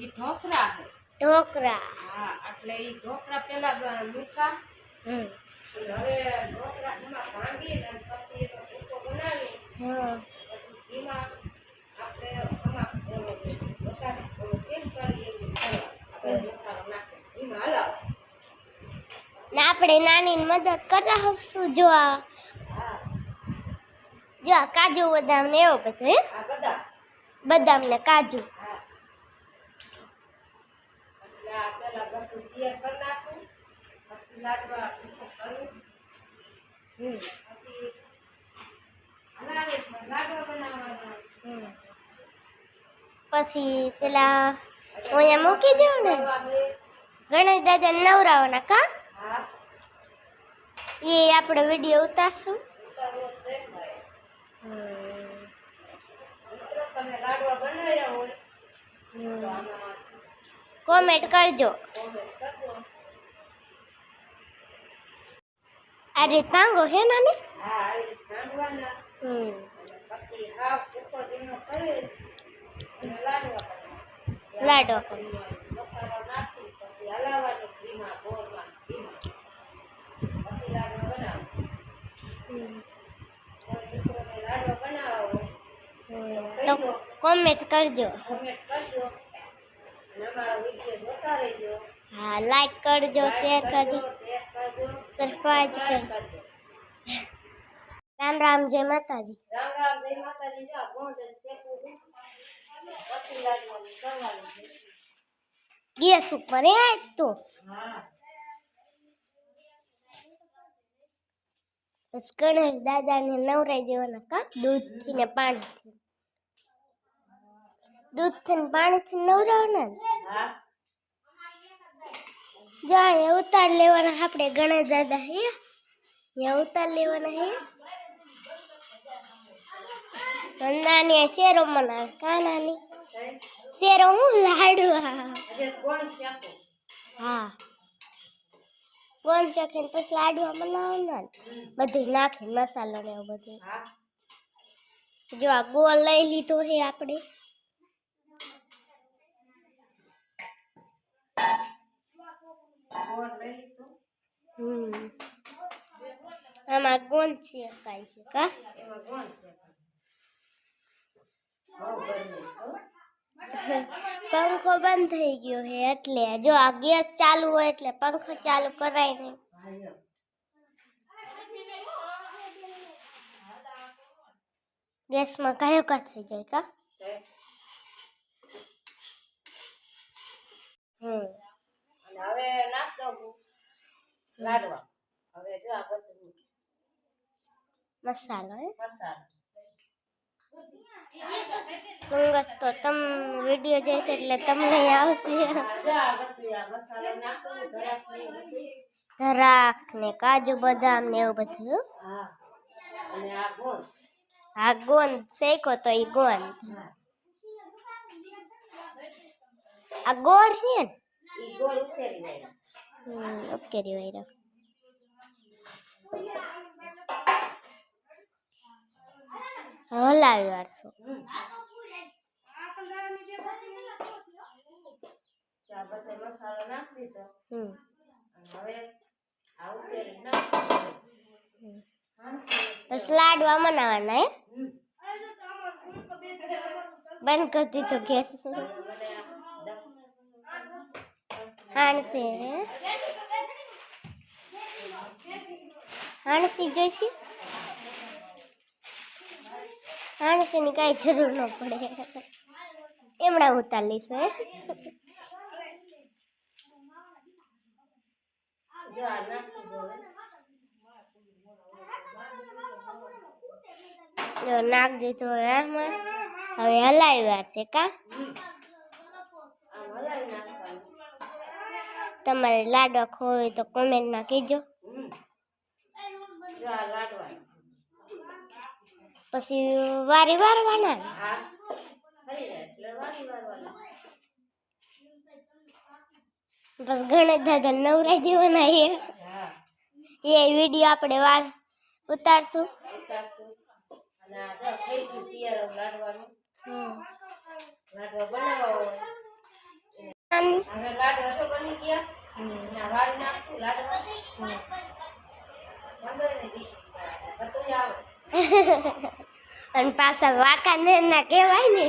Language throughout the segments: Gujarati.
ઈ ઢોકળા છે ઢોકળા હા એટલે ઈ ઢોકળા પેલા બ- મૂકા હમ અને હવે ઢોકળા એમાં ભાંગીને અને પછી એનો ભૂકો બનાવી હમ પછી ઘીમાં આપણે આમાં ઓલો વઘાર ઓલો તેલ કરી એવું કરવા આપણે મસાલો નાખી ઘીમાં હલાવો ને આપણે નાની મદદ કરતા હશું? જો આ હા જો આ કાજુ બદામ ને એવું બધું હે? આ બધા બદામ. ને કાજુ હા એટલે આ પેલા બધું તૈયાર કરી નાખું પછી લાડવા કરું. પછી લાડવા બનાવવાના. પછી પેલા હું અહીંયા મૂકી દઉં ને. ગણેશ દાદા નવરાવાના કા? એ આપણે વીડિયો ઉતારશું. તમે લાડવા બનાવ્યા હોય કોમેન્ટ કરજો. અરે તાંગો હે નાની? હમ. તો કોમેન્ટ કરજો કોમેન્ટ કરજો. અને વીડિયો જોતા રહેજો. હા લાઈક કરજો શેર કરજો સરપ્રાઈઝ કરજો. રામ રામ જય માતાજી. રામ રામ જય માતાજી. જો ગોંડલ શેકું પછી લાડવાનું કરવાનું છે. ગેસ ઉપર હે તો. હા. બસ ગણેશ દાદાને નવરાઈ દેવાના કા? દૂધથી ને પાણીથી. દૂધથી ને પાણીથી નવરાવ ને? હા. જો અહીંયા ઉતાર લેવાના આપણે ગણેશ દાદા હે. અહીંયા ઉતાર લેવાના હે. આ શેરો મના કા નાની શેરો હું લાડુ હા. ગોળ ચાખીને પછી લાડવા બનાવવાના બધું નાખીને મસાલો ને એવું બધું. જો આ ગોળ લઈ લીધો છે આપણે. આમાં છે કાંઈ છે કા. પંખો બંધ થઈ ગયો છે એટલે જો આ ગેસ ચાલુ હોય એટલે પંખો ચાલુ કરાય નહીં. ગેસમાં કયો કા થઈ જાય કા છે. હમ અને હવે નાખ દઉં હું લાડવા. હવે જો આ બધું મસાલો મસાલો. સુંગત તો તમ વીડિયો જોઈશે એટલે તમને આવશે. ધરાક ને કાજુ બદામ ને એવું બધું હા? આ શેખો ગોંદ શેકો તો એ ગોંદ આ ગોળ છે ને? ઓકે રીવાયરો હલાવી વાળશું મસાલો નાખી દીધો હવે આ પછી લાડવા બનાવવાના બંધ કરી દીધો ગેસ. હાણસે હે? હાણસી જોઈશે હાણસીની કાંઈ જરૂર ન પડે. એમણા ઉતાર લઈશું હે? નાખ દીધો હવે આમાં હવે હલાવી વાર છે કા આમ હલાવી નાખવાનું તમારે લાડવા હોય તો કોમેન્ટમાં કહેજો. પછી વારે વારવાના વારી બસ ગણેશ દાદા નવરાઈ દેવાના એ એ વીડિયો આપણે વા ઉતારશું. લાડવા બનાવવા હોય અને પાછા વાકા ને ના કહેવાય ને.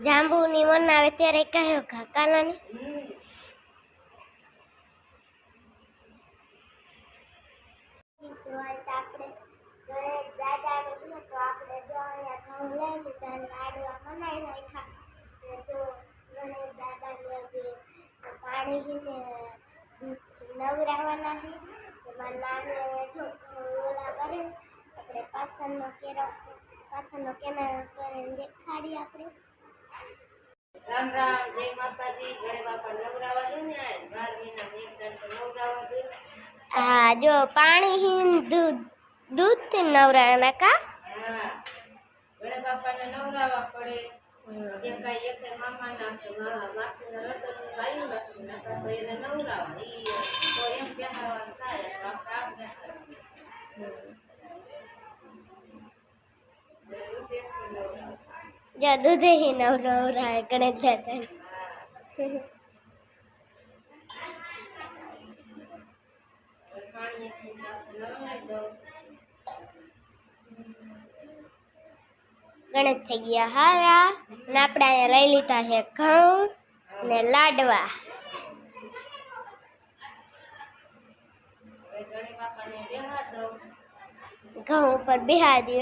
જાંબુ ની મન આવે ત્યારે કહ્યો ટ્રાય ન ટ્રાય કા લાડવા બનાવી બનાવે ત્યારે કયો કાકા નાની હમ નવરાવાના છે એમાં જો ઓલા કરે આપણે પાસણનો કેરો પાસણનો કેમેરો કરીને દેખાડી આપણે રામ રામ જય માતાજી. ઘરે બાપા નવરાવા દો ને બાર મહિના એક દાડ તો નવરાવા દો હા જો પાણી હિન દૂધ દૂધથી નવરાના કા? હા. ગણે બાપાને નવરાવા પડે જે કાંઈ એક મામા ના કે મારા માસીના લગ્ન ગાયું નથી નકર તો એને નવરાવા ઈ તો એમ બેહારવાનું થાય તો આપણે આમ બેહારવાનું જો દૂધે હિ નવ નવરાય ગણેશ દાદા પાણીથી નવરાવી દઉં ગણેશ થઈ ગયા હારા. અને આપણે અહીંયા લઈ લીધા છે ઘઉં ને લાડવા. ઘઉં ઉપર બિહાર દો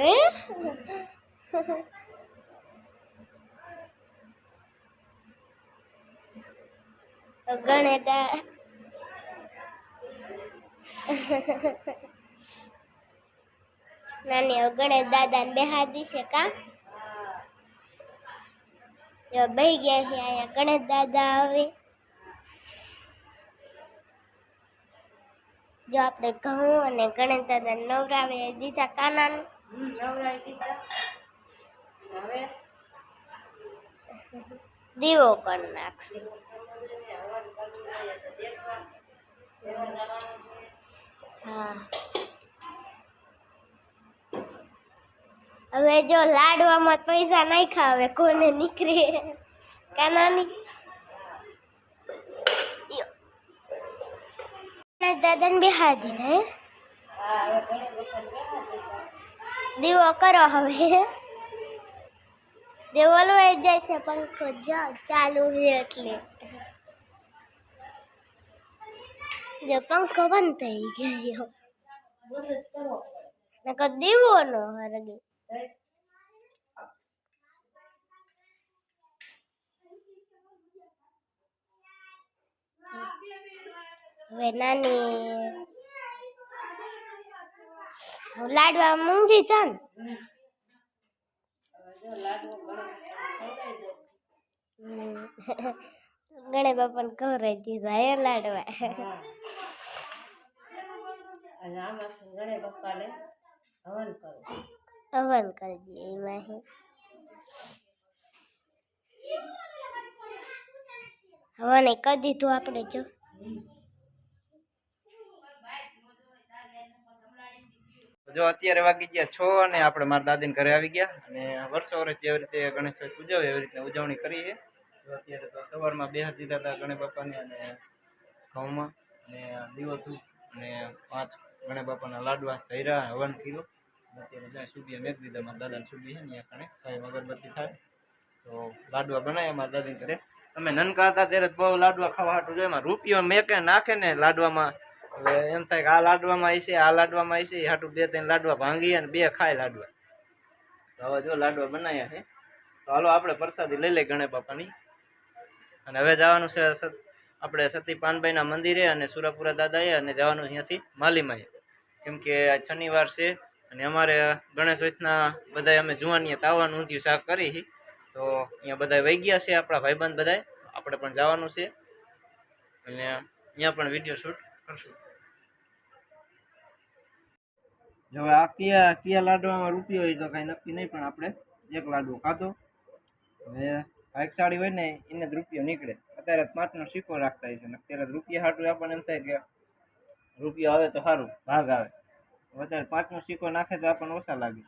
દા- નાની ગણેશ દાદાને બેહાદી છે કા? જો ગયા છે અહીંયા ગણેશ દાદા આવે જો આપણે ઘઉં અને ગણેશ દાદા નવરાવે દીધા કાનાનું. દીવો કરી નાખશે. સમુદ્રને હવન કરવું જોઈએ તો દેખવા દેવા જવાનું છે હા હવે જો લાડવામાં પૈસા નાખ્યા, હવે કોને નીકળે? કાનાની? દાદાને બેહા દીધા દીવો કરો હવે. દીવો લઈ જાય છે પંખો ચાલુ છે એટલે. જો પંખો બંધ થઈ ગયો. દીવો નો હરગે. હવે નાની હું લાડવા મૂંગી છે ને હમ. હવે જો લાડવો ઘણો ખવડાવી દઉં હમ. ગણે હવન કરી દઈએ એમાં હવન એ કરી દીધું આપણે જો. જો અત્યારે વાગી ગયા છ અને આપણે મારા દાદીને ઘરે આવી ગયા અને વર્ષો વર્ષ જેવી રીતે ગણેશ ચતુર્થી ઉજવે એવી રીતે ઉજવણી કરીએ. તો અત્યારે તો સવારમાં બે હાથ દીધા હતા ગણેશ બાપાને અને ઘઉંમાં. અને દીવો અને પાંચ ગણેશ બાપાના લાડવા ધૈરા હવન અને અત્યારે સુધી અગરબત્તી થાય, તો લાડવા બનાવ્યા મારા દાદીને ઘરે. અમે નનકા હતા ત્યારે બહુ લાડવા ખાવા હાટું જોઈએ. એમાં રૂપિયો મેકે નાખે ને લાડવામાં. હવે એમ થાય કે આ લાડવામાં આવી છે, આ લાડવામાં આવી છે, એ હાટું બે ત્રણ લાડવા ભાંગી અને બે ખાય લાડવા. તો હવે જો લાડવા બનાવ્યા છે. તો હાલો આપણે પ્રસાદી લઈ લઈએ ગણે બાપાની. અને હવે જવાનું છે આપણે સતી પાનભાઈના મંદિરે અને સુરાપુરા દાદાએ અને જવાનું અહીંયાથી માલીમાં કેમ કે શનિવાર છે અને અમારે ગણેશ ચોથના બધા અમે જુવાનીએ તાવાનું ઊંધિયું શાક કરી છે તો અહીંયા બધા વહી ગયા છે, આપણા ભાઈબંધ બધાય. આપણે પણ જવાનું છે. અને અહીંયા પણ વીડિયો શૂટ કરશું. જો આ કયા કયા લાડવામાં રૂપિયો હોય તો કાંઈ નક્કી નહીં, પણ આપણે એક લાડવો ખાધો. હવે સાડી હોય ને, એને જ રૂપિયો નીકળે. અત્યારે પાંચનો સિક્કો રાખતા હોય છે અત્યારે રૂપિયા હાટું આપણને એમ થાય કે રૂપિયો આવે તો સારું, ભાગ આવે. વધારે પાંચનો સિક્કો નાખે તો આપણને ઓછા લાગે.